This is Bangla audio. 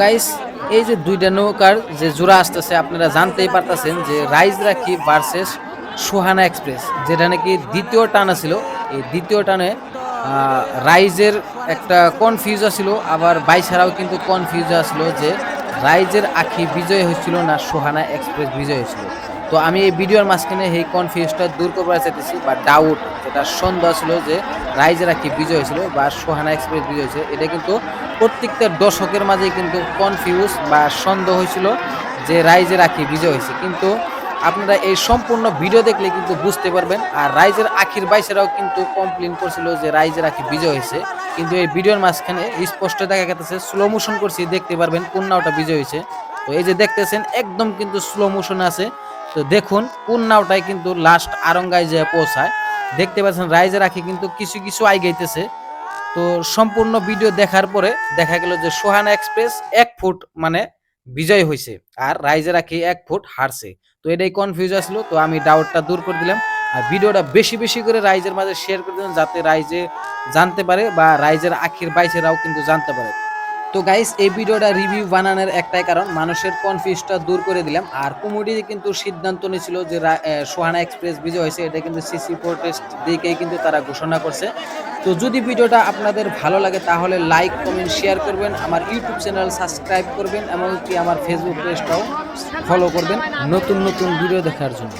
গাইস এই যে দুইটা নৌকার যে জোড়া আসতেছে, আপনারা জানতেই পারতেছেন যে রাইজ রাখি ভার্সেস সোহানা এক্সপ্রেস যেটা নাকি দ্বিতীয় টানা ছিল এই দ্বিতীয় টানে রাইজের একটা কনফিউজ ছিল, আবার বাইছাড়াও কিন্তু কনফিউজ আসছিল যে রাইজের আখি বিজয় হয়েছিল না সোহানা এক্সপ্রেস বিজয় হয়েছিল। তো আমি এই ভিডিওর মাঝখানে এই কনফিউজটা দূর করবার চাইতেছি, বা ডাউট যেটা সন্দেহ ছিল যে রাইজের আখি বিজয় হয়েছিল বা সোহানা এক্সপ্রেস বিজয় হয়েছে, এটা কিন্তু প্রত্যেকটা দর্শকের মাঝে কিন্তু কনফিউজ বা সন্দেহ হয়েছিল যে রাইজের আখি বিজয় হয়েছে। কিন্তু আপনারা এই সম্পূর্ণ ভিডিও দেখলে কিন্তু বুঝতে পারবেন, আর রাইজের আখির বাইসেরাও কিন্তু কমপ্লেন করছিল যে রাইজের আখি বিজয় হয়েছে। কিন্তু এই ভিডিওর মাঝখানে স্পষ্ট দেখা গেছে স্লো মোশন করছি, দেখতে পারবেন কোন নাওটা বিজয় হয়েছে। তো এই যে দেখতেছেন, একদম কিন্তু স্লো মোশন আছে। তো দেখুন, কোন নাওটাই কিন্তু লাস্ট আরঙ্গায় যে পৌঁছায়। দেখতে পাচ্ছেন, রাইজের আখি কিন্তু কিছু কিছু আই গাইতেছে। তো সম্পূর্ণ ভিডিও দেখার পরে দেখা গেল যে সোহানা এক্সপ্রেস এক ফুট মানে বিজয় হয়েছে আর রাইজের আখি এক ফুট হারছে। তো এটাই কনফিউজ আসলো, তো আমি ডাউটটা দূর করে দিলাম। আর ভিডিওটা বেশি বেশি করে রাইজের মাঝে শেয়ার করে দিলাম, যাতে রাইজে জানতে পারে বা রাইজের আখির বাইছেরাও কিন্তু জানতে পারে। তো গাইস এই ভিডিওটা রিভিউ বানানোর একটাই কারণ, মানুষের কনফিউজটা দূর করে দিলাম। আর কমিটি কিন্তু সিদ্ধান্ত নিয়েছিল যে সোহানা এক্সপ্রেস বিজয় হয়েছে, এটা কিন্তু সিসি প্রোটেস্ট দিকেই কিন্তু তারা ঘোষণা করছে। তো যদি ভিডিওটা আপনাদের ভালো লাগে, তাহলে লাইক কমেন্ট শেয়ার করবেন, আমার ইউটিউব চ্যানেল সাবস্ক্রাইব করবেন, এমনকি আমার ফেসবুক পেজটাও ফলো করবেন। নতুন নতুন ভিডিও দেখার জন্য।